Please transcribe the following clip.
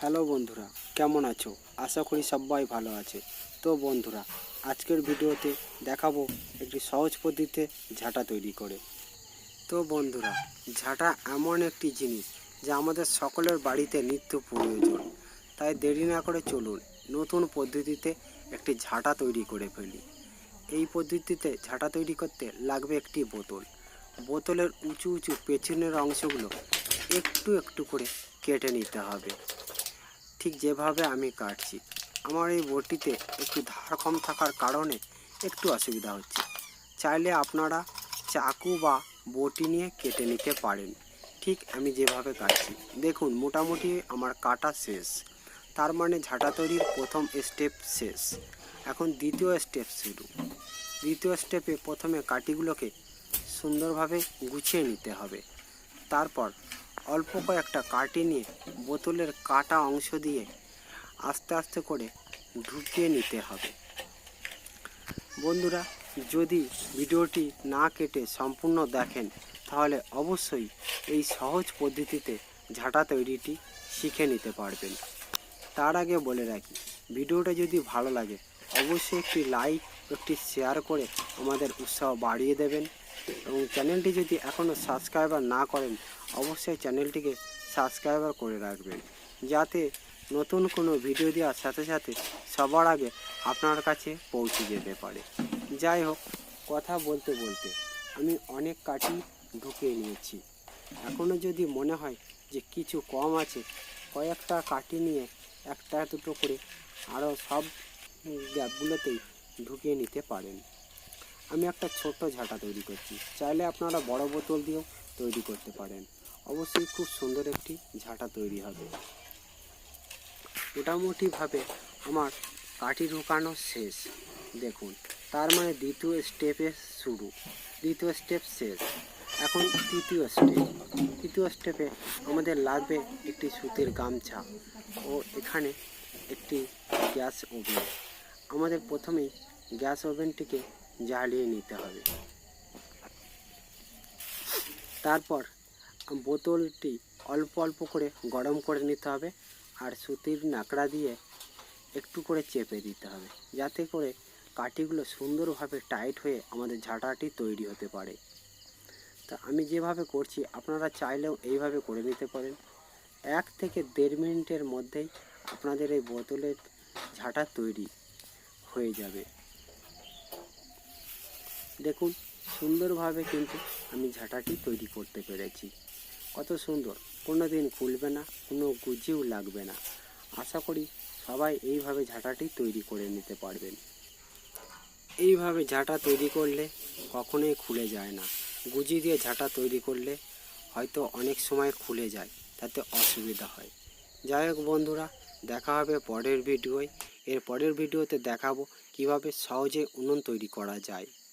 Hello বন্ধুরা, কেমন আছো? আশা করি সবাই ভালো আছে। তো বন্ধুরা, আজকের ভিডিওতে দেখাবো একটি সহজ পদ্ধতিতে ঝাঁটা তৈরি করে। তো বন্ধুরা, ঝাঁটা এমন একটি জিনিস যা আমাদের সকলের বাড়িতে নিত্য প্রয়োজন। তাই দেরি না করে চলুন নতুন পদ্ধতিতে একটি ঝাঁটা তৈরি করে ফেলি। এই পদ্ধতিতে ঝাঁটা তৈরি করতে লাগবে একটি বোতল। বোতলের উঁচু উঁচু পেছনের অংশগুলো একটু একটু করে কেটে নিতে হবে। ঠিক যেভাবে আমি কাটছি, আমার এই বটিতে একটু ধার কম থাকার কারণে একটু অসুবিধা হচ্ছে। চাইলে আপনারা চাকু বা বটি নিয়ে কেটে নিতে পারেন। ঠিক আমি যেভাবে কাটছি। দেখুন, মোটামুটি আমার কাটা শেষ। তার মানে ঝাঁটা তৈরির প্রথম স্টেপ শেষ। এখন দ্বিতীয় স্টেপ শুরু। দ্বিতীয় স্টেপে প্রথমে কাটিগুলোকে সুন্দরভাবে গুছিয়ে নিতে হবে। তারপর অল্প কয়েকটা কাটি নিয়ে বোতলের কাটা অংশ দিয়ে আস্তে আস্তে করে ঢুকিয়ে নিতে হবে। বন্ধুরা, যদি ভিডিওটি না কেটে সম্পূর্ণ দেখেন, তাহলে অবশ্যই এই সহজ পদ্ধতিতে ঝাঁটা তৈরিটি শিখে নিতে পারবেন। তার আগে বলে রাখি, ভিডিওটা যদি ভালো লাগে, অবশ্যই একটি লাইক, একটি শেয়ার করে আমাদের উৎসাহ বাড়িয়ে দেবেন। এবং চ্যানেলটি যদি এখনও সাবস্ক্রাইবার না করেন, অবশ্যই চ্যানেলটিকে সাবস্ক্রাইবার করে রাখবেন। যাতে নতুন কোনো ভিডিও দেওয়ার সাথে সাথে সবার আগে আপনার কাছে পৌঁছে যেতে পারে। যাই হোক, কথা বলতে বলতে আমি অনেক কাঠি ঢুকিয়ে নিয়েছি। এখনও যদি মনে হয় যে কিছু কম আছে, কয়েকটা কাটি নিয়ে একটা দুটো করে আরও সব গ্যাপগুলোতেই ঢুকিয়ে নিতে পারেন। আমি একটা ছোট্ট ঝাঁটা তৈরি করছি। চাইলে আপনারা বড় বোতল দিয়েও তৈরি করতে পারেন। অবশ্যই খুব সুন্দর একটি ঝাঁটা তৈরি হবে। মোটামুটিভাবে আমার কাঠি ঢুকানো শেষ। দেখুন, তার মানে দ্বিতীয় স্টেপে শুরু। দ্বিতীয় স্টেপ শেষ। এখন তৃতীয় স্টেপ তৃতীয় স্টেপে আমাদের লাগবে একটি সুতির গামছা ও এখানে একটি গ্যাস ওভেন। আমাদের প্রথমেই গ্যাস ওভেনটিকে জ্বালিয়ে নিতে হবে। তারপর বোতলটি অল্প অল্প করে গরম করে নিতে হবে আর সুতির নাকড়া দিয়ে একটু করে চেপে দিতে হবে যাতে করে কাঠিগুলো সুন্দরভাবে টাইট হয়ে আমাদের ঝাঁটাটি তৈরি হতে পারে। তা আমি যেভাবে করছি, আপনারা চাইলেও এইভাবে করে নিতে পারেন। এক থেকে দেড় মিনিটের মধ্যেই আপনাদের এই বোতলের ঝাঁটা তৈরি হয়ে যাবে। দেখুন, সুন্দরভাবে কিন্তু আমি ঝাঁটাটি তৈরি করতে পেরেছি। কত সুন্দর কোনো দিন খুলবে না, কোনো গুজিও লাগবে না। আশা করি সবাই এইভাবে ঝাঁটাটি তৈরি করে নিতে পারবেন। এইভাবে ঝাঁটা তৈরি করলে কখনোই খুলে যায় না। গুজি দিয়ে ঝাঁটা তৈরি করলে হয়তো অনেক সময় খুলে যায়, তাতে অসুবিধা হয়। যাই হোক বন্ধুরা, দেখা হবে পরের ভিডিওয়। এর পরের ভিডিওতে দেখাবো কীভাবে সহজে উনুন তৈরি করা যায়।